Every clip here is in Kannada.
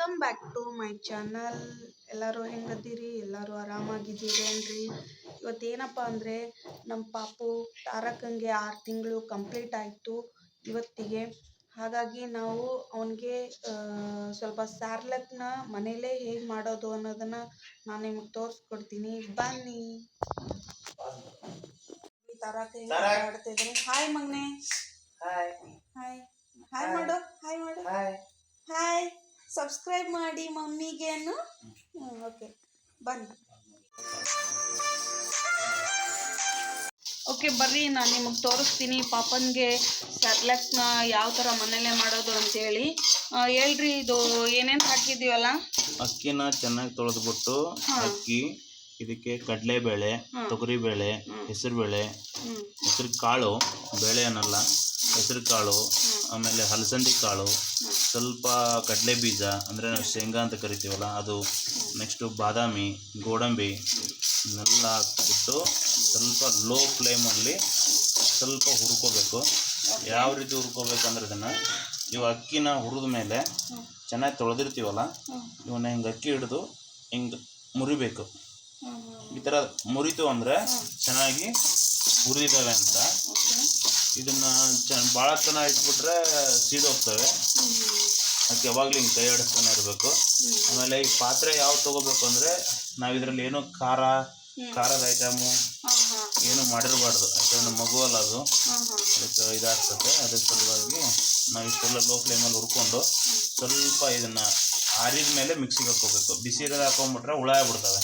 Welcome back to my channel ಎಲ್ಲರೂ ಹೆಂಗದ್ದೀರಿ? ಎಲ್ಲರೂ ಆರಾಮಾಗಿದ್ದೀರಿ ಏನ್ರಿ ಇವತ್ತೇನಪ್ಪ ಅಂದರೆ ನಮ್ಮ ಪಾಪು ತಾರಕಂಗೆ ಆರು ತಿಂಗಳು ಕಂಪ್ಲೀಟ್ ಆಯಿತು ಇವತ್ತಿಗೆ. ಹಾಗಾಗಿ ನಾವು ಅವನಿಗೆ ಸ್ವಲ್ಪ ಸ್ಯಾರ್ಲಕ್ನ ಮನೇಲೇ ಹೇಗೆ ಮಾಡೋದು ಅನ್ನೋದನ್ನು ನಾನು ನಿಮಗೆ ತೋರಿಸ್ಕೊಡ್ತೀನಿ. ಬನ್ನಿ. ತಾರಕ ಹಾಯ್ ಮಗನೇ. ಹಾಯ್ ಹಾಯ್ ಹಾಯ್ ಮಾಡು. ಹಾಯ್ ಮಾಡು. ಹಾಯ್ ಸಬ್ಸ್ಕ್ರೈಬ್ ಮಾಡಿ ಮಮ್ಮಿಗೇನು ಓಕೆ ಬನ್ನಿ. ಓಕೆ ಬರ್ರಿ ನಾನು ನಿಮಗೆ ತೋರಿಸ್ತೀನಿ ಪಾಪನ್ಗೆ ಸ್ಯಾಟ್ಲೆಕ್ಸ್ನ ಯಾವ ಥರ ಮನೇಲೆ ಮಾಡೋದು ಅಂತೇಳಿ. ಹೇಳಿ ಹೇಳ್ರಿ ಇದು ಏನೇನು ಹಾಕಿದ್ದೀವಲ್ಲ? ಅಕ್ಕಿನ ಚೆನ್ನಾಗಿ ತೊಳೆದ್ಬಿಟ್ಟು ಅಕ್ಕಿ ಇದಕ್ಕೆ ಕಡಲೆಬೇಳೆ ಬೇಳೆ ತೊಗರಿಬೇಳೆ ಬೇಳೆ ಹೆಸರುಬೇಳೆ ಬೇಳೆ ಹೆಸರು ಕಾಳು ಬೇಳೆ ಅನ್ನಲ್ಲ ಹೆಸರು ಕಾಳು ಆಮೇಲೆ ಹಲಸಂದಿ ಕಾಳು ಸ್ವಲ್ಪ ಕಡಲೆ ಬೀಜ ಅಂದರೆ ನಾವು ಶೇಂಗಾ ಅಂತ ಕರಿತೀವಲ್ಲ ಅದು ನೆಕ್ಸ್ಟು ಬಾದಾಮಿ ಗೋಡಂಬಿ ಇದನ್ನೆಲ್ಲ ಹಾಕ್ಬಿಟ್ಟು ಸ್ವಲ್ಪ ಲೋ ಫ್ಲೇಮಲ್ಲಿ ಸ್ವಲ್ಪ ಹುರ್ಕೋಬೇಕು. ಯಾವ ರೀತಿ ಹುರ್ಕೋಬೇಕಂದ್ರೆ ಇದನ್ನು ಇವು ಅಕ್ಕಿನ ಹುರಿದ ಮೇಲೆ ಚೆನ್ನಾಗಿ ತೊಳೆದಿರ್ತೀವಲ್ಲ ಇವನ್ನ ಹಿಂಗೆ ಅಕ್ಕಿ ಹಿಡಿದು ಹಿಂಗೆ ಮುರಿಬೇಕು. ಈ ಥರ ಮುರಿತು ಅಂದರೆ ಚೆನ್ನಾಗಿ ಹುರಿದಿದ್ದಾವೆ ಅಂತ. ಇದನ್ನು ಚ ಭಾಳ ಚೆನ್ನಾಗಿ ಇಟ್ಬಿಟ್ರೆ ಸೀದೋಗ್ತವೆ ಅದಕ್ಕೆ ಯಾವಾಗಲೂ ಹಿಂಗೆ ಕೈ ಆಡಿಸ್ತಾನೆ ಇರಬೇಕು. ಆಮೇಲೆ ಈ ಪಾತ್ರೆ ಯಾವ್ದು ತಗೋಬೇಕು ಅಂದರೆ ನಾವು ಇದರಲ್ಲಿ ಏನೂ ಖಾರ ಖಾರದ ಐಟಮು ಏನು ಮಾಡಿರಬಾರ್ದು. ಯಾಕಂದ್ರೆ ಮಗು ಅಲ್ಲ ಅದು. ಅದಕ್ಕೆ ಇದಾಗ್ತದೆ. ಅದ್ರ ಸಲುವಾಗಿ ನಾವು ಇಷ್ಟೆಲ್ಲ ಲೋ ಫ್ಲೇಮಲ್ಲಿ ಹುರ್ಕೊಂಡು ಸ್ವಲ್ಪ ಇದನ್ನು ಆರಿದ ಮೇಲೆ ಮಿಕ್ಸಿಗೆ ಹಾಕ್ಕೋಬೇಕು. ಬಿಸಿ ಇರೋದು ಹಾಕೊಂಡ್ಬಿಟ್ರೆ ಹುಳ ಆಗ್ಬಿಡ್ತವೆ.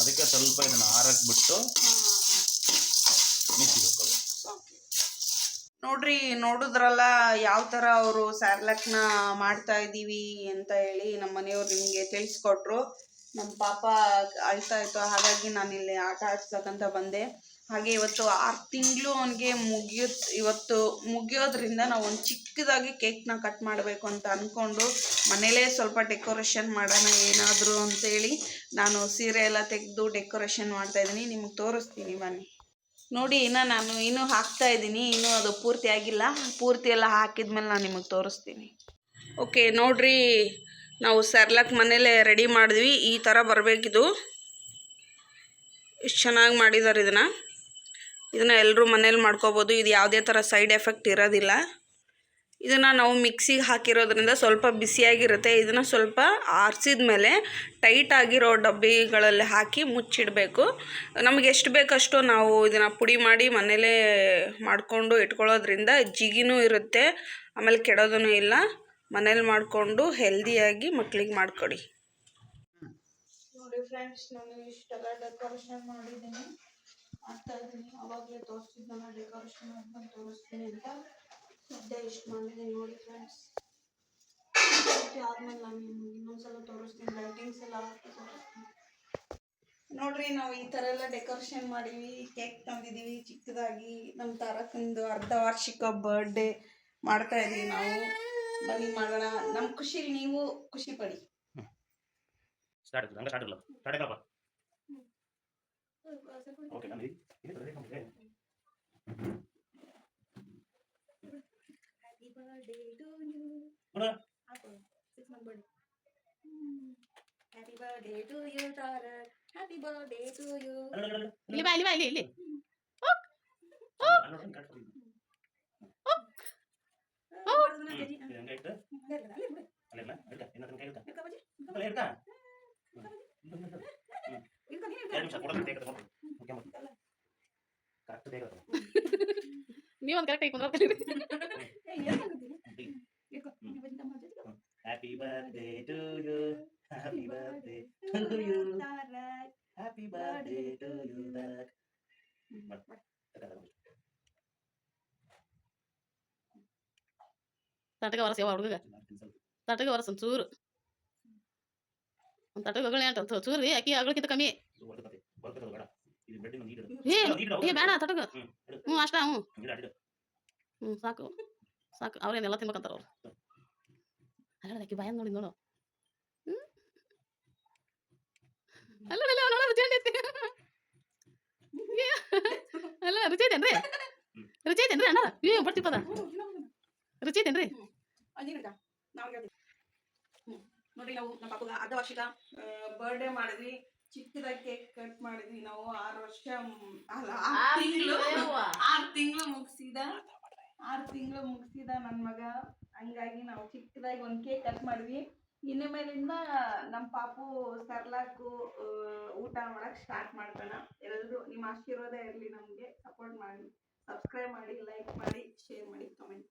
ಅದಕ್ಕೆ ಸ್ವಲ್ಪ ಇದನ್ನು ಆರಕ್ಕೆ ಬಿಟ್ಟು ಮಿಕ್ಸಿಗೆ ಹಾಕೋಬೇಕು ನೋಡ್ರಿ, ನೋಡಿದ್ರಲ್ಲ ಯಾವ ಥರ ಅವರು ಸ್ಯಾರ್ಲಕ್ನ ಮಾಡ್ತಾ ಇದ್ದೀವಿ ಅಂತ ಹೇಳಿ ನಮ್ಮ ಮನೆಯವ್ರು ನಿಮಗೆ ತಿಳಿಸ್ಕೊಟ್ರು. ನಮ್ಮ ಪಾಪ ಅಳ್ತಾ ಇತ್ತು, ಹಾಗಾಗಿ ನಾನಿಲ್ಲಿ ಆಟ ಆಡ್ಸಕ್ಕಂತ ಬಂದೆ. ಹಾಗೆ ಇವತ್ತು ಆರು ತಿಂಗಳು ಅವನಿಗೆ ಮುಗಿಯೋದ್ ಇವತ್ತು ಮುಗಿಯೋದ್ರಿಂದ ನಾವು ಒಂದು ಚಿಕ್ಕದಾಗಿ ಕೇಕ್ನ ಕಟ್ ಮಾಡಬೇಕು ಅಂತ ಅಂದ್ಕೊಂಡು ಮನೇಲೇ ಸ್ವಲ್ಪ ಡೆಕೋರೇಷನ್ ಮಾಡೋಣ ಏನಾದರೂ ಅಂತೇಳಿ ನಾನು ಸೀರೆ ಎಲ್ಲ ತೆಗೆದು ಡೆಕೋರೇಷನ್ ಮಾಡ್ತಾ ಇದ್ದೀನಿ. ನಿಮಗೆ ತೋರಿಸ್ತೀನಿ ಬನ್ನಿ. ನೋಡಿ, ಇನ್ನು ನಾನು ಇನ್ನೂ ಹಾಕ್ತಾ ಇದ್ದೀನಿ. ಇನ್ನೂ ಅದು ಪೂರ್ತಿ ಆಗಿಲ್ಲ. ಪೂರ್ತಿ ಎಲ್ಲ ಹಾಕಿದ್ಮೇಲೆ ನಾನು ನಿಮಗೆ ತೋರಿಸ್ತೀನಿ. ಓಕೆ, ನೋಡ್ರಿ, ನಾವು ಸರ್ಲಕ್ ಮನೇಲೆ ರೆಡಿ ಮಾಡಿದ್ವಿ. ಈ ಥರ ಬರಬೇಕಿದು. ಇಷ್ಟು ಚೆನ್ನಾಗಿ ಮಾಡಿದ್ದಾರೆ ಇದನ್ನು. ಇದನ್ನು ಎಲ್ಲರೂ ಮನೇಲಿ ಮಾಡ್ಕೋಬೋದು. ಇದು ಯಾವುದೇ ಥರ ಸೈಡ್ ಎಫೆಕ್ಟ್ ಇರೋದಿಲ್ಲ. ಇದನ್ನು ನಾವು ಮಿಕ್ಸಿಗೆ ಹಾಕಿರೋದ್ರಿಂದ ಸ್ವಲ್ಪ ಬಿಸಿಯಾಗಿರುತ್ತೆ. ಇದನ್ನು ಸ್ವಲ್ಪ ಆರಿಸಿದ ಮೇಲೆ ಟೈಟ್ ಆಗಿರೋ ಡಬ್ಬಿಗಳಲ್ಲಿ ಹಾಕಿ ಮುಚ್ಚಿಡಬೇಕು. ನಮಗೆ ಎಷ್ಟು ಬೇಕಷ್ಟು ನಾವು ಇದನ್ನು ಪುಡಿ ಮಾಡಿ ಮನೇಲೇ ಮಾಡಿಕೊಂಡು ಇಟ್ಕೊಳ್ಳೋದ್ರಿಂದ ಜಿಗಿನೂ ಇರುತ್ತೆ, ಆಮೇಲೆ ಕೆಡೋದೂ ಇಲ್ಲ. ಮನೇಲಿ ಮಾಡಿಕೊಂಡು ಹೆಲ್ದಿಯಾಗಿ ಮಕ್ಕಳಿಗೆ ಮಾಡಿಕೊಡಿ. ಮಾಡಿದ್ದೀನಿ. ಇದ್ದೀನಿ. ಅವಾಗಲೇ ತೋರಿಸಿದ್ದನ್ನ ಡೆಕೋರೇಷನ್ ಮಾಡ್ಕೊಂಡು ತೋರಿಸ್ತೀನಿ ಅಂತ. ಸದ್ಯ ಇಷ್ಟು ಮಾಡಿದೆ ನೋಡಿ ಫ್ರೆಂಡ್ಸ್ ಆದ್ಮೇಲೆ ನಾನು ಇನ್ನೊಂದ್ಸಲ ತೋರಿಸ್ತೀನಿ ಲೈಟಿಂಗ್ಸ್ ಎಲ್ಲ ಹಾಕಿ ತೋರಿಸ್ತೀನಿ. ನೋಡ್ರಿ ನಾವು ಈ ಥರ ಎಲ್ಲ ಡೆಕೋರೇಷನ್ ಮಾಡೀವಿ ಕೇಕ್ ತಂದಿದ್ದೀವಿ ಚಿಕ್ಕದಾಗಿ. ನಮ್ಮ ತಾರಕಂದು ಅರ್ಧ ವಾರ್ಷಿಕ ಬರ್ಡೇ ಮಾಡ್ತಾ ಇದೀವಿ ನಾವು. ಬನ್ನಿ ಮಾಡೋಣ. ನಮ್ಮ ಖುಷಿಲಿ ನೀವು ಖುಷಿ ಪಡಿ. Start start okay start ಹಂಗೆ ಇಟ್ಟು, ಅಲ್ಲೆಲ್ಲ, ಹಿಡ್ಕ, ಇನ್ನೊಂದು ಕೈ ಹಿಡ್ಕ. ಅಲ್ಲ, ಹಿಡ್ಕ. ಹ್ಮ್. ಹ್ಮ್. ಎರಡು ನಿಮಿಷ ಕೊಡೋದು ಬೇಗ ತಗೊಂಡು. ಓಕೆ ಮತ್ತೆ. ಕರೆಕ್ಟ್ ಬೇಗ ತಗೊಂಡು. ನೀವೊಂದು ಕರೆಕ್ಟ್ ಕುಂದ್ರ ಹ್ಯಾಪಿ ಬರ್ಡೇ ಟು ಯು ವರಸ ಯಾವ ಹುಡುಗ ತಟಕ ವರಸ ಚೂರು ಒಂದು ತಟಕ ಅಂತ ಚೂರು ರೀ ಅಕ್ಕಿ ಆಗಲಿಕ್ಕಿಂತ ಕಮ್ಮಿ ಬೇಡ ಹ್ಞೂ ಅಷ್ಟ ಹ್ಞೂ ಹ್ಞೂ ಸಾಕು ಸಾಕು ಅವ್ರೇನೆಲ್ಲ ತಿನ್ಬೇಕಂತಾರ ಅವ್ರು ಅಲ್ಲ ಅಕ್ಕಿ ಬಾಯ್ ನೋಡಿ ನೋಡು ಹ್ಞೂ ಅಲ್ಲ ಅಲ್ಲ ನೋಡ ರುಚಿ ಐತಿ ಅಲ್ಲ ರುಚಿ ಐತೇನ್ರಿ ರುಚಿ ಐತೇನ್ರಿ ಅಣ್ಣ ಏ ಬರ್ತಿಪ್ಪದ ರುಚಿ ಐತೇನ್ರಿ ನೋಡ್ರಿ ನಾವು ನಮ್ಮ ಪಾಪಗ ಅರ್ಧ ವರ್ಷದ ಬರ್ಡೇ ಮಾಡಿದ್ವಿ. ಚಿಕ್ಕದಾಗಿ ಕೇಕ್ ಕಟ್ ಮಾಡಿದ್ವಿ ನಾವು. ಆರು ವರ್ಷ ಅಲ್ಲ ಆರು ತಿಂಗಳು ಆರು ತಿಂಗಳು ಮುಗಿಸಿದ. ಆರು ತಿಂಗಳು ಮುಗಿಸಿದ ನನ್ನ ಮಗ. ಹಂಗಾಗಿ ನಾವು ಚಿಕ್ಕದಾಗಿ ಒಂದು ಕೇಕ್ ಕಟ್ ಮಾಡಿದ್ವಿ. ಇನ್ನು ಮೇಲಿಂದ ನಮ್ಮ ಪಾಪು ಸರ್ಲಾಕು ಊಟ ಮಾಡಕ್ ಸ್ಟಾರ್ಟ್ ಮಾಡ್ತಾನ. ಎಲ್ಲರೂ ನಿಮ್ಮ ಆಶೀರ್ವಾದ ಇರಲಿ ನಮಗೆ. ಸಪೋರ್ಟ್ ಮಾಡಿ ಸಬ್ಸ್ಕ್ರೈಬ್ ಮಾಡಿ ಲೈಕ್ ಮಾಡಿ ಶೇರ್ ಮಾಡಿ ಕಮೆಂಟ್